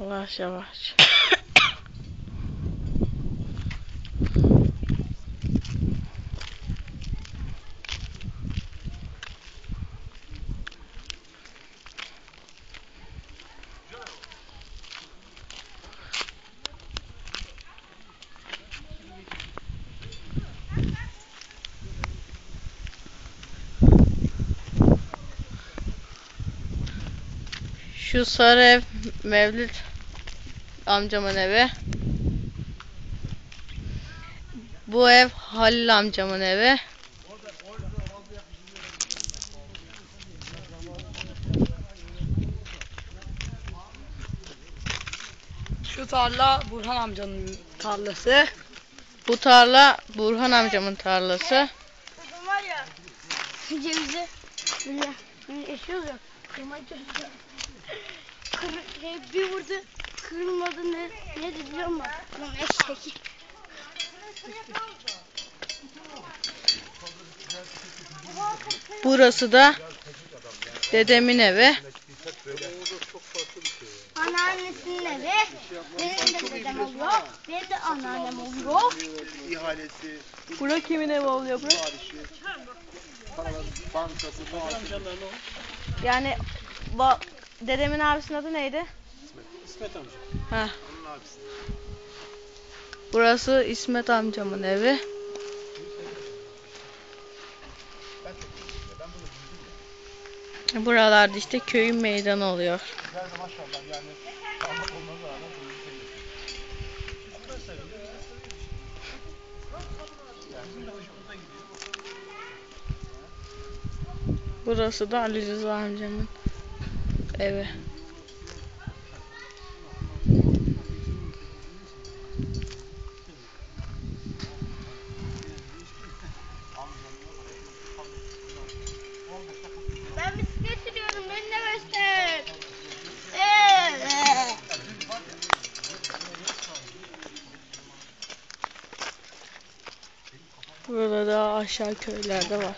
Yavaş yavaş. Şu sarı ev Mevlüt amcamın evi. Bu ev Halil amcamın evi. Şu tarla Burhan amcanın tarlası. Bu tarla Burhan amcamın tarlası. Bugün var ya cevizi böyle eşiyoruz ya çalışıyor. Kır, bir vurdu kırılmadı ne ne biliyor musun? Lan eşek. Burası da dedemin evi. Anneannesinin evi. Benim de dedem oluyor. Benim de anneannem oluyor. ihalesi, Bura kimin evi oluyor bura? bankası. Yani ba- dedemin abisinin adı neydi? İsmet amca. Heh. Onun abisi. Burası İsmet amcamın evi. Buralarda işte köyün meydanı oluyor. Burası da Ali Rıza amcamın evi. Burada da aşağı köylerde var.